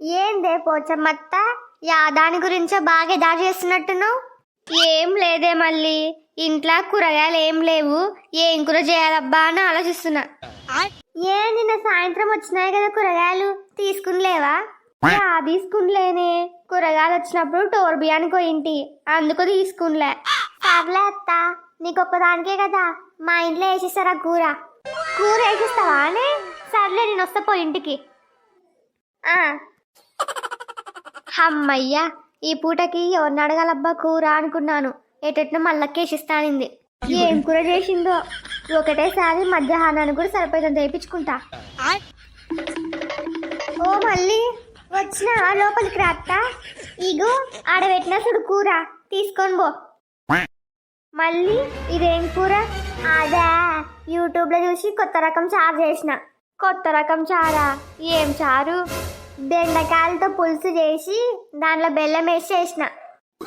ఏందే పోచమ్మత్త? యా దాని గురించో బాగా దాడి చేస్తున్నట్టున్నావు. ఏం లేదే మళ్ళీ. ఇంట్లో కూరగాయలు ఏం లేవు. ఏం కూర చేయాలబ్బా అని ఆలోచిస్తున్నా. ఏ నిన్న సాయంత్రం వచ్చినాయి కదా కూరగాయలు? తీసుకునిలేవా యా తీసుకునిలేనే కూరగాయలు వచ్చినప్పుడు టోర్ బియ్యానికి పోయింటి. అందుకు తీసుకునిలే. సర్లే అత్త నీకొక్కదానికే కదా. మా ఇంట్లో వేసేస్తారా కూర? కూర వేసిస్తావా అనే? సర్లే నేను వస్తా పో ఇంటికి. ఆ. అమ్మయ్యా ఈ పూటకి ఎవరిని అడగాలబ్బా కూర అనుకున్నాను. ఎటెట్నో మళ్ళక్కేసిస్తానింది ఏం కూర చేసిందో? ఒకటేసారి మధ్యాహ్నానికి కూడా సరిపోతుంది తెప్పించుకుంటా. ఓ మళ్ళీ వచ్చిన? లోపలికి రాత్త ఇగో ఆడబెట్టిన సుడు కూర. తీసుకొని పో. మళ్ళీ ఇదేం కూర? అదా యూట్యూబ్లో చూసి కొత్త రకం చారు చేసిన. కొత్త రకం చారా? ఏం చారు? బెండకాయలతో పులుసు చేసి దాంట్లో బెల్లం వేసి చేసిన.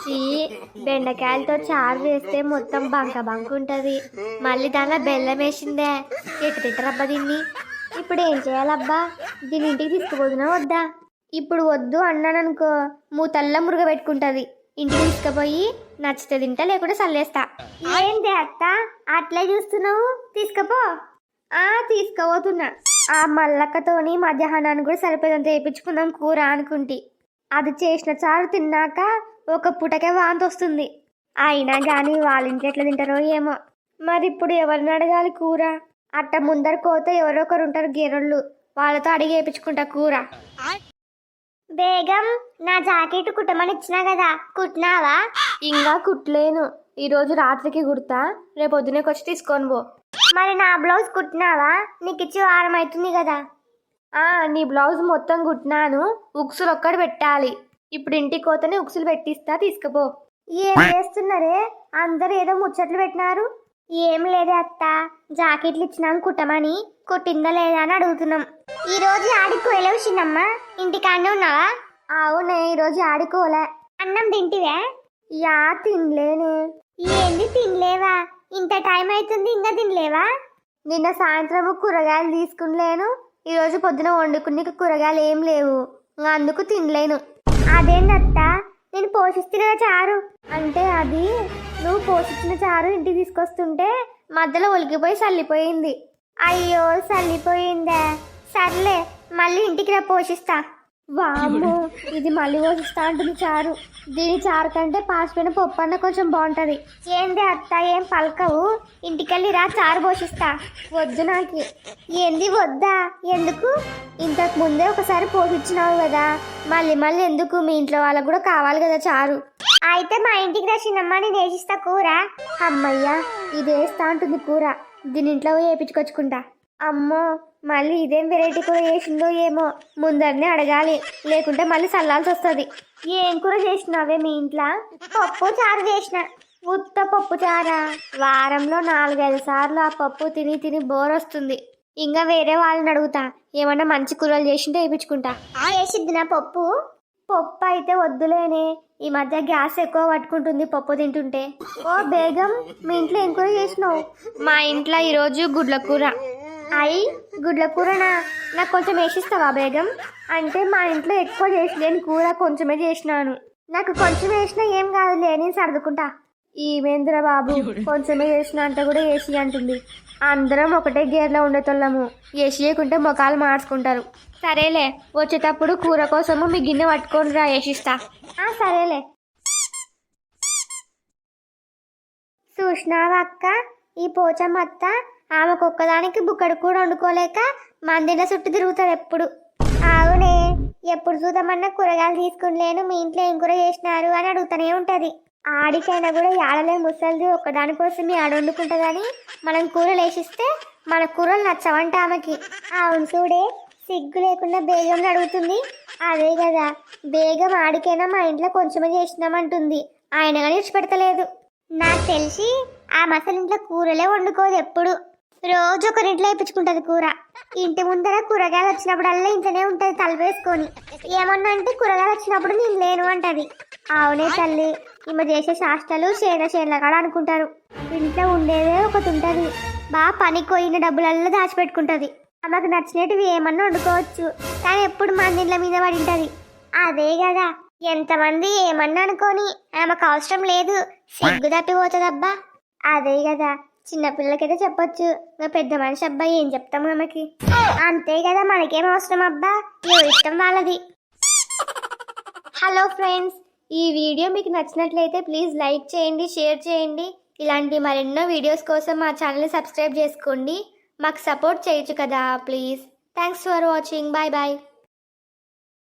చీ బెండకాయలతో చారు వేస్తే మొత్తం బంక బంక ఉంటుంది. మళ్ళీ దాంట్లో బెల్లం వేసిందే. ఎటు తింటారబ్బా దీన్ని? ఇప్పుడు ఏం చేయాలబ్బా? దీని ఇంటికి తీసుకుపోతున్నా వద్దా? ఇప్పుడు వద్దు అన్నాననుకో మూతల్లా మురుగ పెట్టుకుంటుంది. ఇంటికి తీసుకుపోయి నచ్చితే తింటా లేకుంటే చల్లేస్తా ఏంటి అత్త? అట్లే చూస్తున్నావు? తీసుకపో. ఆ తీసుకుపోతున్నా. ఆ మల్లక్కతోని మధ్యాహ్నానికి కూడా సరిపోయేంత వేయించుకుందాం కూర అనుకుంటి. అది చేసిన చారు తిన్నాక ఒక పూటకే వాంతి వస్తుంది. అయినా కానీ వాళ్ళ ఇంట్లో ఎట్లా తింటారో ఏమో. మరి ఇప్పుడు ఎవరిని అడగాలి కూర? అట్ట ముందర కోత ఎవరో ఒకరు ఉంటారు గేరళ్ళు. వాళ్ళతో అడిగి వేయించుకుంటా కూర. బేగం నా జాకెట్ కుట్టమని ఇచ్చినా కదా కుట్టినావా? ఇంకా కుట్టలేను. ఈరోజు రాత్రికి కుడతా రేపు పొద్దునకి వచ్చి తీసుకొని పో. మరి నా బ్లౌజ్ కుట్టినావా? నీకు ఇచ్చి వారం అవుతుంది కదా. ఆ నీ బ్లౌజ్ మొత్తం కుట్టినాను ఉక్సులు ఒక్కటి పెట్టాలి. ఇప్పుడు ఇంటికి పోతేనే ఉక్సులు పెట్టిస్తా తీసుకుపో. ఏం చేస్తున్నారే? అందరు ఏదో ముచ్చట్లు పెట్టినారు. ఏం లేదే అత్త జాకెట్లు ఇచ్చినాం కుట్టమని. కుట్టిందా లేదా అని అడుగుతున్నాం. ఈ రోజు ఆడుకోలేవు చిన్నమ్మ ఇంటికాడనే ఉన్నావా? అవునే ఈ రోజు ఆడుకోలే అన్నం తింటివే? యా తినలేనే. ఏంది తినలేవా? ఇంత టైం అవుతుంది ఇంకా తినలేవా? నిన్న సాయంత్రం కూరగాయలు తీసుకునిలేను. ఈరోజు పొద్దున వండుకునే కూరగాయలు ఏం లేవు. అందుకు తినలేను. అదేందత్త? నేను పోషిస్తున్న చారు. అంటే అది నువ్వు పోషించిన చారు ఇంటికి తీసుకొస్తుంటే మధ్యలో ఒలికిపోయి చల్లిపోయింది. అయ్యో చల్లిపోయిందే? సర్లే మళ్ళీ ఇంటికి రా పోషిస్తా. వామ్మో ఇది మళ్ళీ పోషిస్తా అంటుంది చారు. దీని చారు కంటే పాసిపోయిన పప్పు అన్న కొంచెం బాగుంటది. ఏంది అత్త ఏం పలకవు? ఇంటికెళ్ళి రా చారు పోషిస్తా వద్దు నాకు. ఏంది వద్దా? ఎందుకు? ఇంతకు ముందే ఒకసారి పోషించినావు కదా. మళ్ళీ మళ్ళీ ఎందుకు? మీ ఇంట్లో వాళ్ళకు కూడా కావాలి కదా చారు. అయితే మా ఇంటికి రా చిన్నమ్మ నేను వేసిస్తా కూర. అమ్మయ్యా ఇది వేస్తా ఉంటుంది కూర. దీని ఇంట్లో వేపించుకొచ్చుకుంటా. అమ్మో మళ్ళీ ఇదేం వెరైటీ కూర చేసిందో ఏమో ముందరనే అడగాలి. లేకుంటే మళ్ళీ చల్లాల్సి వస్తుంది. ఏం కూర చేసినావే మీ ఇంట్లో? పప్పు చారు చేసిన. ఉత్త పప్పు చారా? వారంలో నాలుగైదు సార్లు ఆ పప్పు తిని తిని బోర్ వస్తుంది. ఇంకా వేరే వాళ్ళని అడుగుతా. ఏమన్నా మంచి కూరలు చేసింటే వేయించుకుంటా. వేసిద్ది నా పప్పు? పప్పు అయితే వద్దులేనే. ఈ మధ్య గ్యాస్ ఎక్కువ పట్టుకుంటుంది పప్పు తింటుంటే. ఓ బేగం మీ ఇంట్లో ఏం కూర చేసినావు? మా ఇంట్లో ఈరోజు గుడ్ల కూర. అయి గుడ్ల కూరనా నాకు కొంచెం వేసిస్తావా బేగం? అంటే మా ఇంట్లో ఎక్కువ చేసలేని కూర కొంచెమే చేసినాను. నాకు కొంచెం వేసినా ఏం కాదులే నేను సర్దుకుంటా. ఈవేంద్ర బాబు కొంచెమే చేసిన అంటే కూడా ఏసీ అంటుంది. అందరం ఒకటే గేర్లో ఉండేటోళ్ళము. ఏసీ చేయకుంటే ముఖాలు మార్చుకుంటారు. సరేలే వచ్చేటప్పుడు కూర కోసము మీ గిన్నె పట్టుకొని రా వేసిస్తా. సరేలే. చూసినావా అక్క? ఈ పోచమత్త ఆమెకు ఒక్కదానికి బుక్కడు కూడా వండుకోలేక మందిన చుట్టూ తిరుగుతాడు ఎప్పుడు. అవునే ఎప్పుడు చూద్దామన్నా కూరగాయలు తీసుకునిలేను మీ ఇంట్లో ఏం కూర చేసినారు అని అడుగుతూనే ఉంటుంది. ఆడికైనా కూడా ఏడలే ముసలిది ఒక్కదానికోసం మీ ఆడ వండుకుంటుందని మనం కూరలు వేసిస్తే మన కూరలు నచ్చవంట ఆమెకి. అవును చూడే సిగ్గు లేకుండా బేగం అడుగుతుంది. అదే కదా బేగం ఆడికైనా మా ఇంట్లో కొంచెమే చేసినామంటుంది. ఆయన కానీ ఇచ్చిపెడతలేదు నాకు తెలిసి ఆ మసలింట్లో కూరలే వండుకోదు ఎప్పుడు. రోజు ఒక ఒకరింట్లో వేయించుకుంటది కూర. ఇంటి ముందర కూరగాయలు వచ్చినప్పుడల్లా ఇంట్లోనే ఉంటది తలపేసుకొని. ఏమన్నా అంటే కూరగాయలు వచ్చినప్పుడు నేను లేను అంటది. అవునే తల్లి ఈమె చేసే శాస్త్రాలు చేన చేనుల కాడ అనుకుంటారు. ఇంట్లో ఉండేదే ఒకటి ఉంటది. బాగా పనికి పోయిన డబ్బులల్లో దాచిపెట్టుకుంటది. ఆమెకు నచ్చినట్టువి ఏమన్నా వండుకోవచ్చు. కానీ ఎప్పుడు మందిళ్ళ మీద పడింటది. అదే కదా ఎంతమంది ఏమన్నా అనుకొని ఆమెకు అవసరం లేదు. సిగ్గు తప్పిపోతుందబ్బా. అదే కదా చిన్నపిల్లకైతే చెప్పొచ్చు. ఇంకా పెద్ద మనిషి అబ్బాయి ఏం చెప్తాం ఆమెకి? అంతే కదా మనకేం అవసరం అబ్బా? ఏ ఇష్టం వాళ్ళది. హలో ఫ్రెండ్స్ ఈ వీడియో మీకు నచ్చినట్లయితే ప్లీజ్ లైక్ చేయండి షేర్ చేయండి. ఇలాంటి మరెన్నో వీడియోస్ కోసం మా ఛానల్ని సబ్స్క్రైబ్ చేసుకోండి. మాకు సపోర్ట్ చేయొచ్చు కదా please. Thanks for watching. Bye bye.